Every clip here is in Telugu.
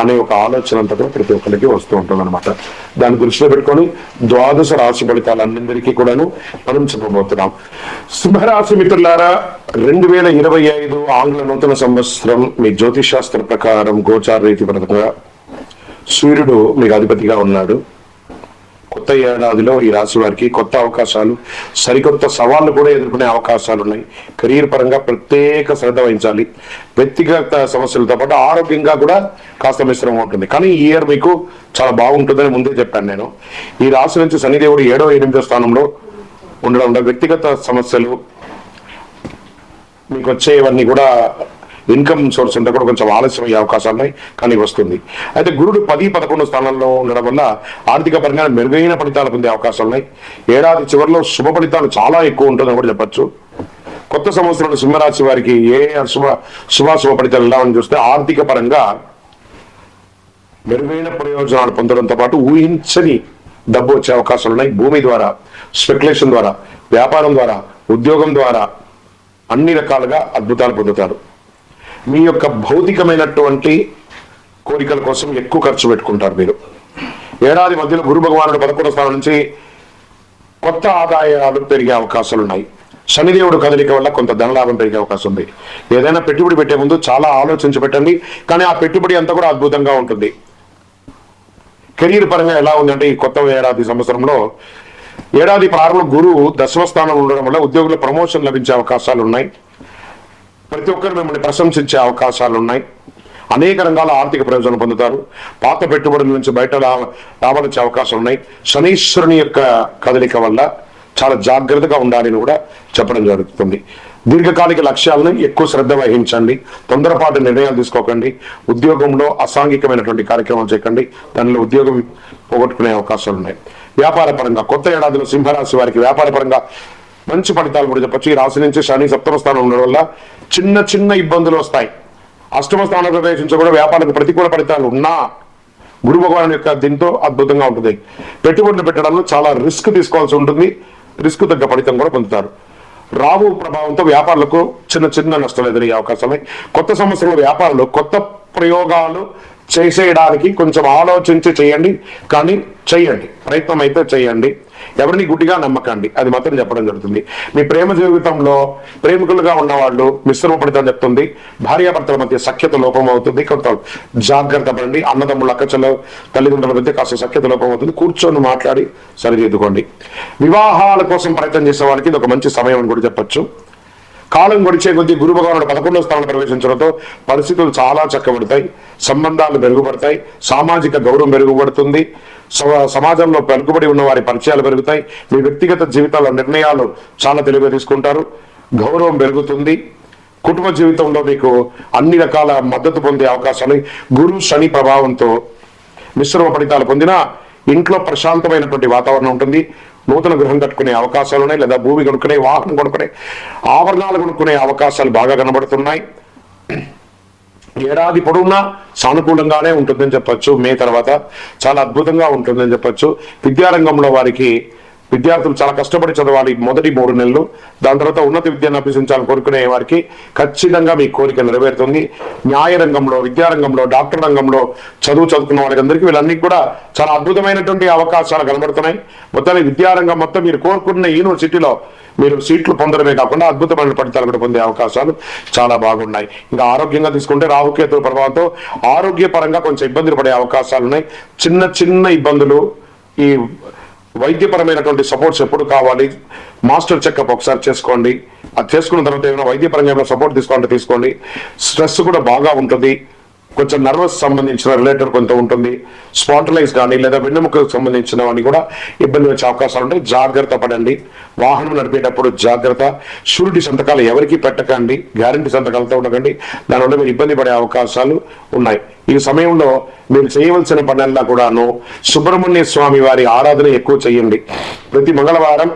అనే ఒక ఆలోచన అంతా కూడా ప్రతి ఒక్కరికి వస్తూ ఉంటుంది అనమాట దాన్ని దృష్టిలో పెట్టుకొని ద్వాదశ రాశి ఫలితాలన్నింటికీ కూడాను మనం చెప్పబోతున్నాం. సింహరాశి మిత్రులారా రెండు వేల ఇరవై ఐదు ఆంగ్ల నూతన సంవత్సరం మీ జ్యోతిష్ శాస్త్ర ప్రకారం గోచార రీతి పరంగా సూర్యుడు మీకు అధిపతిగా ఉన్నాడు. కొత్త ఏడాదిలో ఈ రాశి వారికి కొత్త అవకాశాలు సరికొత్త సవాళ్ళు కూడా ఎదుర్కొనే అవకాశాలు ఉన్నాయి. కెరీర్ పరంగా ప్రత్యేక శ్రద్ధ వహించాలి. వ్యక్తిగత సమస్యలతో పాటు ఆరోగ్యంగా కూడా కాస్త మిశ్రమం ఉంటుంది. కానీ ఈ ఇయర్ మీకు చాలా బాగుంటుందని ముందే చెప్పాను నేను. ఈ రాశి నుంచి శనిదేవుడు ఏడో ఎనిమిదో స్థానంలో ఉండడం వల్ల వ్యక్తిగత సమస్యలు మీకు వచ్చేవన్నీ కూడా ఇన్కమ్ సోర్స్ ఉంటే కూడా కొంచెం ఆలస్యం అయ్యే అవకాశాలు ఉన్నాయి కానీ వస్తుంది. అయితే గురుడు పది పదకొండు స్థానంలో ఉండడం వల్ల ఆర్థిక పరంగా మెరుగైన ఫలితాలు పొందే అవకాశాలు ఉన్నాయి. ఏడాది చివరిలో శుభ ఫలితాలు చాలా ఎక్కువ ఉంటుందని కూడా చెప్పచ్చు. కొత్త సంవత్సరంలో సింహరాశి వారికి ఏ శుభ శుభాశుభ ఫలితాలు ఎలా చూస్తే ఆర్థిక పరంగా మెరుగైన ప్రయోజనాలు పొందడంతో పాటు ఊహించని డబ్బు వచ్చే అవకాశాలు ఉన్నాయి. భూమి ద్వారా స్పెక్యులేషన్ ద్వారా వ్యాపారం ద్వారా ఉద్యోగం ద్వారా అన్ని రకాలుగా అద్భుతాలు పొందుతారు. మీ యొక్క భౌతికమైనటువంటి కోరికల కోసం ఎక్కువ ఖర్చు పెట్టుకుంటారు మీరు. ఏడాది మధ్యలో గురు భగవానుడు పదకొండు స్థానం నుంచి కొత్త ఆదాయాలు పెరిగే అవకాశాలు ఉన్నాయి. శనిదేవుడు కదలిక వల్ల కొంత ధనలాభం పెరిగే అవకాశం ఉంది. ఏదైనా పెట్టుబడి పెట్టే ముందు చాలా ఆలోచించి పెట్టండి కానీ ఆ పెట్టుబడి అంతా కూడా అద్భుతంగా ఉంటుంది. కెరీర్ పరంగా ఎలా ఉందంటే ఈ కొత్త ఏడాది సంవత్సరంలో ఏడాది ప్రారంభంలో గురువు దశమ స్థానంలో ఉండడం వల్ల ఉద్యోగుల ప్రమోషన్ లభించే అవకాశాలు ఉన్నాయి. ప్రతి ఒక్కరు మిమ్మల్ని ప్రశంసించే అవకాశాలు ఉన్నాయి. అనేక రంగాల ఆర్థిక ప్రయోజనం పొందుతారు. పాత పెట్టుబడుల నుంచి బయట లా- లాభాలు వచ్చే అవకాశాలు ఉన్నాయి. శనీశ్వరుని యొక్క కదలిక వల్ల చాలా జాగ్రత్తగా ఉండాలని కూడా చెప్పడం జరుగుతుంది. దీర్ఘకాలిక లక్ష్యాలను ఎక్కువ శ్రద్ధ వహించండి. తొందరపాటు నిర్ణయాలు తీసుకోకండి. ఉద్యోగంలో అసాంఘికమైనటువంటి కార్యక్రమాలు చేయకండి. దానిలో ఉద్యోగం పోగొట్టుకునే అవకాశాలు ఉన్నాయి. వ్యాపార పరంగా కొత్త ఏడాదిలో సింహరాశి వారికి వ్యాపార పరంగా మంచి ఫలితాలు కూడా చెప్పచ్చు. ఈ రాశి నుంచి శని సప్తమ స్థానం ఉండడం వల్ల చిన్న చిన్న ఇబ్బందులు వస్తాయి. అష్టమ స్థానం ప్రవేశించి కూడా వ్యాపారానికి ప్రతికూల ఫలితాలు ఉన్నా గురు భగవాన్ యొక్క దీంతో అద్భుతంగా ఉంటుంది. పెట్టుబడులు పెట్టడంలో చాలా రిస్క్ తీసుకోవాల్సి ఉంటుంది. రిస్క్ తగ్గ ఫలితం కూడా పొందుతారు. రావు ప్రభావంతో వ్యాపారులకు చిన్న చిన్న నష్టాలు ఎదురయ్యే అవకాశం కొత్త సంవత్సరంలో వ్యాపారులు కొత్త ప్రయోగాలు చేసేయడానికి కొంచెం ఆలోచించి చేయండి కానీ చేయండి. ప్రయత్నం అయితే చేయండి. ఎవరిని గుడ్డిగా నమ్మకండి. అది మాత్రం చెప్పడం జరుగుతుంది. మీ ప్రేమ జీవితంలో ప్రేమికులుగా ఉన్నవాళ్ళు మిశ్రమ ఫలితం చెప్తుంది. భార్యాభర్తల మధ్య సఖ్యత లోపం అవుతుంది. కొంత జాగ్రత్త పడండి. అన్నదమ్ముల అక్కచెల్ల తల్లిదండ్రుల మధ్య కాస్త సఖ్యత లోపం అవుతుంది. కూర్చొని మాట్లాడి సరిదిద్దుకోండి. వివాహాల కోసం ప్రయత్నం చేసే వాళ్ళకి ఇది ఒక మంచి సమయం అని కూడా చెప్పొచ్చు. కాలం గడిచే కొద్దీ గురు భగవానుడు పదకొండో స్థానంలో ప్రవేశించడంతో పరిస్థితులు చాలా చక్కబడతాయి. సంబంధాలు మెరుగుపడతాయి. సామాజిక గౌరవం మెరుగుపడుతుంది. సమాజంలో పలుకుబడి ఉన్న వారి పరిచయాలు పెరుగుతాయి. మీ వ్యక్తిగత జీవితాల నిర్ణయాలు చాలా తెలివిగా తీసుకుంటారు. గౌరవం పెరుగుతుంది. కుటుంబ జీవితంలో మీకు అన్ని రకాల మద్దతు పొందే అవకాశాలు. గురు శని ప్రభావంతో మిశ్రమ ఫలితాలు పొందినా ఇంట్లో ప్రశాంతమైనటువంటి వాతావరణం ఉంటుంది. నూతన గృహం కట్టుకునే అవకాశాలు ఉన్నాయి లేదా భూమి కొనుక్కునే వాహనం కొనుక్కునే ఆభరణాలు కొనుక్కునే అవకాశాలు బాగా కనబడుతున్నాయి. ఏడాది పొడవునా సానుకూలంగానే ఉంటుందని చెప్పచ్చు. మే తర్వాత చాలా అద్భుతంగా ఉంటుందని చెప్పచ్చు. విద్యారంగంలో వారికి విద్యార్థులు చాలా కష్టపడి చదవాలి మొదటి మూడు నెలలు. దాని తర్వాత ఉన్నత విద్యను అభ్యసించాలని కోరుకునే వారికి ఖచ్చితంగా మీ కోరిక నెరవేరుతుంది. న్యాయ రంగంలో విద్యారంగంలో డాక్టర్ రంగంలో చదువు చదువుకున్న వారికి అందరికీ వీళ్ళన్నీ కూడా చాలా అద్భుతమైనటువంటి అవకాశాలు కనబడుతున్నాయి. మొత్తానికి విద్యారంగం మొత్తం మీరు కోరుకున్న యూనివర్సిటీలో మీరు సీట్లు పొందడమే కాకుండా అద్భుతమైన ఫలితాలు కూడా పొందే అవకాశాలు చాలా బాగున్నాయి. ఇంకా ఆరోగ్యంగా తీసుకుంటే రాహుకేతుల ప్రభావంతో ఆరోగ్యపరంగా కొంచెం ఇబ్బందులు పడే అవకాశాలు ఉన్నాయి. చిన్న చిన్న ఇబ్బందులు ఈ వైద్యపరమైనటువంటి సపోర్ట్స్ ఎప్పుడు కావాలి? మాస్టర్ చెకప్ ఒకసారి చేసుకోండి. అది చేసుకున్న తర్వాత ఏమైనా వైద్యపరంగా ఏమైనా సపోర్ట్ తీసుకోవాలంటే తీసుకోండి. స్ట్రెస్ కూడా బాగా ఉంటుంది. కొంచెం నర్వస్ సంబంధించిన రిలేటెడ్ కొంత ఉంటుంది. స్పాంటలైజ్ కానీ లేదా వెన్నెముకకు సంబంధించినవన్నీ కూడా ఇబ్బంది వచ్చే అవకాశాలు ఉంటాయి. జాగ్రత్త పడండి. వాహనం నడిపేటప్పుడు జాగ్రత్త. షూరిటీ సంతకాలు ఎవరికి పెట్టకండి. గ్యారంటీ సంతకాలతో ఉండకండి. దానివల్ల మీరు ఇబ్బంది పడే అవకాశాలు ఉన్నాయి. ఈ సమయంలో మీరు చేయవలసిన పనుల్లో కూడాను సుబ్రహ్మణ్య స్వామి వారి ఆరాధన ఎక్కువ చేయండి. ప్రతి మంగళవారం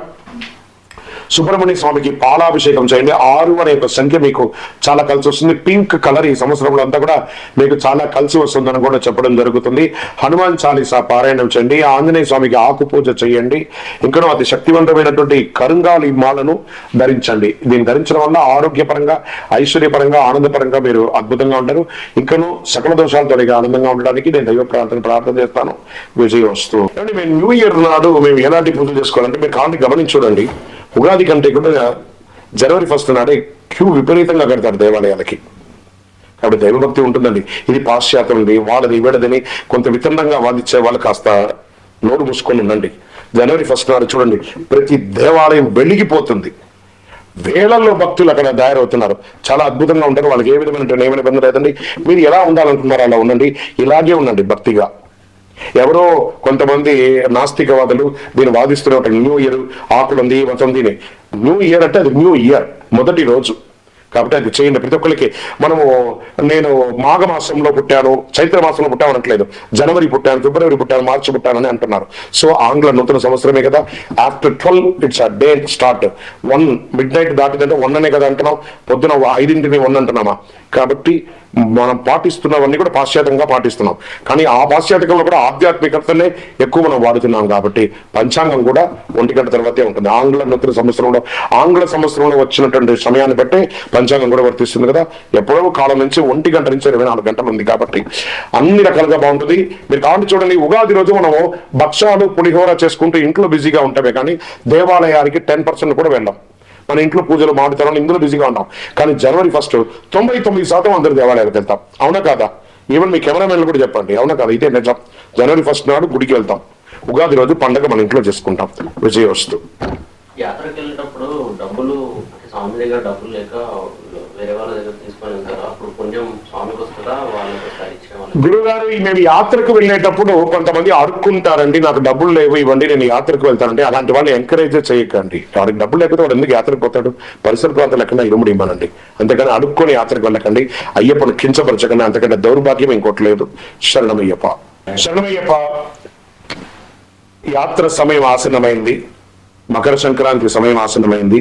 సుబ్రహ్మణ్య స్వామికి పాలాభిషేకం చేయండి. ఆరు అనే యొక్క సంఖ్య మీకు చాలా కలిసి వస్తుంది. పింక్ కలర్ ఈ సంవత్సరంలో అంతా కూడా మీకు చాలా కలిసి వస్తుందని కూడా చెప్పడం జరుగుతుంది. హనుమాన్ చాలీసా పారాయణం చేయండి. ఆంజనేయ స్వామికి ఆకు పూజ చేయండి. ఇంకా అతి శక్తివంతమైనటువంటి కరుంగాలి మాలను ధరించండి. దీన్ని ధరించడం వల్ల ఆరోగ్యపరంగా ఐశ్వర్యపరంగా ఆనందపరంగా మీరు అద్భుతంగా ఉంటారు. ఇంకను సకల దోషాలు తొలగి ఆనందంగా ఉండడానికి నేను దైవ ప్రార్థన ప్రార్థన చేస్తాను. విజయ వస్తువు మేము న్యూ ఇయర్ నాడు మేము ఎలాంటి పూజలు చేసుకోవాలంటే మీరు కాంతి గమనించి చూడండి. ఉగాది కంటే కూడా జనవరి ఫస్ట్ నాడే క్యూ విపరీతంగా కడతారు దేవాలయాలకి. కాబట్టి దైవభక్తి ఉంటుందండి. ఇది పాశ్చాత్యంది వాళ్ళది వీడదని కొంత వితండంగా వాదించే వాళ్ళు కాస్త నోరు మూసుకొని ఉండండి. జనవరి ఫస్ట్ నాడు చూడండి ప్రతి దేవాలయం వెలిగిపోతుంది. వేలల్లో భక్తులు అక్కడ తయారవుతున్నారు. చాలా అద్భుతంగా ఉంటారు. వాళ్ళకి ఏ విధమైన ఏమైనా ఇబ్బంది లేదండి. మీరు ఎలా ఉండాలనుకుంటున్నారో అలా ఉండండి. ఇలాగే ఉండండి భక్తిగా. ఎవరో కొంతమంది నాస్తికవాదులు దీన్ని వాదిస్తున్నట్టు న్యూ ఇయర్ ఆకులు ఉంది దీని న్యూ ఇయర్ అంటే అది న్యూ ఇయర్ మొదటి రోజు. కాబట్టి అది చేయండి. ప్రతి ఒక్కరికి మనము నేను మాఘ మాసంలో పుట్టాను చైత్ర మాసంలో పుట్టాను అనట్లేదు. జనవరి పుట్టాను ఫిబ్రవరి పుట్టాను మార్చి పుట్టాను అని అంటున్నారు. సో ఆంగ్ల నూతన సంవత్సరమే కదా. After twelve it's a day start one midnight దాటిందంటే one అనే కదా అంటున్నాం. పొద్దున ఐదింటిని వన్ అంటున్నామా? కాబట్టి మనం పాటిస్తున్నవన్నీ కూడా పాశ్చాత్యంగా పాటిస్తున్నాం. కానీ ఆ పాశ్చాత్యంలో కూడా ఆధ్యాత్మికతనే ఎక్కువ మనం వాడుతున్నాం కాబట్టి పంచాంగం కూడా ఒంటి గంట తర్వాతే ఉంటుంది. ఆంగ్ల నూతన సంవత్సరంలో ఆంగ్ల సంవత్సరంలో వచ్చినటువంటి సమయాన్ని బట్టి పంచాంగం కూడా వర్తిస్తుంది కదా. ఎప్పుడో కాలం నుంచి ఒంటి గంట నుంచి ఇరవై నాలుగు గంటలు ఉంది కాబట్టి అన్ని రకాలుగా బాగుంటుంది. మీరు కాబట్టి చూడండి ఉగాది రోజు మనము భక్షాలు పులిహోర చేసుకుంటూ ఇంట్లో బిజీగా ఉంటామే కానీ దేవాలయానికి టెన్ పర్సెంట్ కూడా వెళ్ళాం. మన ఇంట్లో పూజలు మాడుతారం ఇందులో బిజీగా ఉంటాం. కానీ జనవరి ఫస్ట్ తొంభై తొమ్మిది శాతం అందరు దేవాలయాలకు వెళ్తాం. అవునా కాదా? ఈవెన్ మీ కెమెరామెన్లు కూడా చెప్పండి. అవునా కాదా? ఇదే నిజం. జనవరి ఫస్ట్ నాడు గుడికి వెళ్తాం. ఉగాది రోజు పండగ మన ఇంట్లో చేసుకుంటాం. విజయవస్తు. యాత్రకి వెళ్ళేటప్పుడు డబ్బులు స్వామి దగ్గర డబ్బులు లేక వేరే వాళ్ళ దగ్గర తీసుకొని వెళ్తారు. అప్పుడు పుణ్యం స్వామికి వస్తుందా వాళ్ళకి వస్తారు ఇచ్చిన గురుగారు మేము యాత్రకు వెళ్ళేటప్పుడు కొంతమంది అడుక్కుంటారండి నాకు డబ్బులు లేవు ఇవ్వండి నేను యాత్రకు వెళ్తానండి అలాంటి వాళ్ళు ఎంకరేజ్ చేయకండి. వాడికి డబ్బులు లేకపోతే వాడు ఎందుకు యాత్రకు పోతాడు? పరిసర ప్రాంతాలు ఎక్కడ ఇరుముడి ఇవ్వనండి. అంతేకాని అడుక్కొని యాత్రకు వెళ్ళకండి. అయ్యప్పను కించపరచకండి అంతకంటే దౌర్భాగ్యం ఇంకోటి లేదు. శరణమయ్యప్ప. శరణమయ్యప్ప యాత్ర సమయం ఆసన్నమైంది. మకర సంక్రాంతి సమయం ఆసన్నమైంది.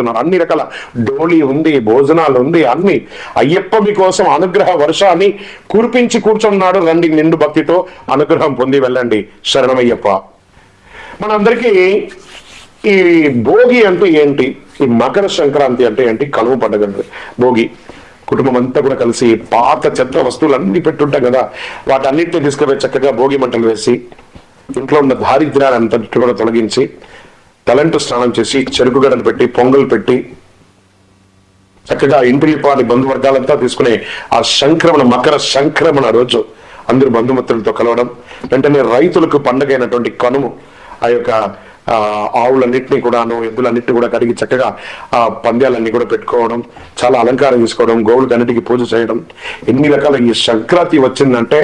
చేస్తున్నారు. అన్ని రకాల డోలీ ఉంది భోజనాలు ఉంది అన్ని. అయ్యప్ప మీకోసం అనుగ్రహ వర్షాన్ని కురిపించి కూర్చున్నాడు రండి నిండు భక్తితో అనుగ్రహం పొంది వెళ్ళండి. శరణమయ్యప్ప. మనందరికీ ఈ భోగి అంటే ఏంటి? ఈ మకర సంక్రాంతి అంటే ఏంటి? కలువ పండుగ భోగి. కుటుంబం అంతా కూడా కలిసి పాత చెత్త వస్తువులు అన్ని పెట్టుంటాం కదా. వాటన్నిటిని తీసుకుపోయి చక్కగా భోగి మంటలు వేసి ఇంట్లో ఉన్న దారిద్ర్యాన్ని అంతటి కూడా తొలగించి తలంటు స్నానం చేసి చెరుకు గడలు పెట్టి పొంగల్ పెట్టి చక్కగా ఇంటి పాటి బంధువర్గాలంతా తీసుకునే ఆ సంక్రమణ మకర సంక్రమణ రోజు అందరూ బంధుమిత్రులతో కలవడం వెంటనే రైతులకు పండగైనటువంటి కనుము ఆ యొక్క ఆవులన్నింటినీ కూడాను ఎద్దులన్నింటినీ కూడా కడిగి చక్కగా ఆ పంద్యాలన్నీ కూడా పెట్టుకోవడం చాలా అలంకారం చేసుకోవడం గోవులకు అన్నిటికీ పూజ చేయడం ఎన్ని రకాల ఈ సంక్రాంతి వచ్చిందంటే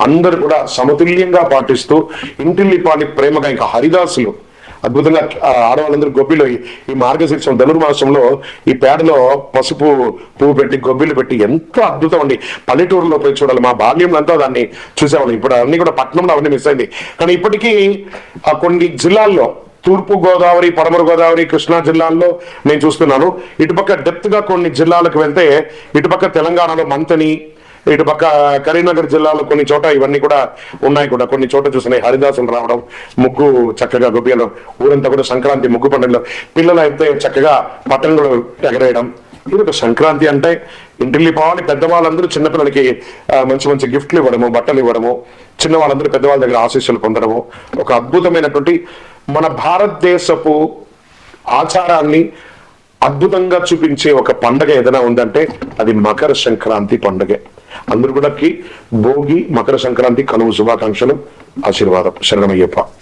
అందరు కూడా సమతుల్యంగా పాటిస్తూ ఇంటిల్లిపాని ప్రేమగా ఇంకా హరిదాసులు అద్భుతంగా ఆడవాళ్ళందరూ గొబ్బిలో ఈ- మార్గశీర్షం ధనుర్మాసంలో ఈ పేడలో పసుపు పువ్వు పెట్టి గొబ్బిలు పెట్టి ఎంత అద్భుతం అండి. పల్లెటూరులో పోయి చూడాలి మా బాల్యంలో అంతా దాన్ని చూసేవాళ్ళం. ఇప్పుడు అన్ని కూడా పట్టణంలో అవన్నీ మిస్ అయింది. కానీ ఇప్పటికీ ఆ కొన్ని జిల్లాల్లో తూర్పు గోదావరి పడమర గోదావరి కృష్ణా జిల్లాల్లో నేను చూస్తున్నాను. ఇటుపక్క డెప్త్గా కొన్ని జిల్లాలకు వెళ్తే ఇటుపక్క తెలంగాణలో మంతని ఇటు పక్క కరీంనగర్ జిల్లాలో కొన్ని చోట ఇవన్నీ కూడా ఉన్నాయి కూడా. కొన్ని చోట చూసినాయి హరిదాసులు రావడం ముగ్గు చక్కగా గొబ్బియలు ఊరంతా కూడా సంక్రాంతి ముగ్గు పండుగలో. పిల్లలు అయితే చక్కగా పతంగులు ఎగరేయడం. ఇది ఒక సంక్రాంతి అంటే ఇంటిల్లి పోవాలి పెద్దవాళ్ళందరూ చిన్నపిల్లలకి మంచి మంచి గిఫ్ట్లు ఇవ్వడము బట్టలు ఇవ్వడము చిన్న వాళ్ళందరూ పెద్దవాళ్ళ దగ్గర ఆశీస్సులు పొందడము. ఒక అద్భుతమైనటువంటి మన భారతదేశపు ఆచారాన్ని అద్భుతంగా చూపించే ఒక పండగ ఏదైనా ఉందంటే అది మకర సంక్రాంతి పండుగే. అందరూ కూడా భోగి మకర సంక్రాంతి కనుమ శుభాకాంక్షలు. ఆశీర్వాదం. శరణమయ్యప్ప.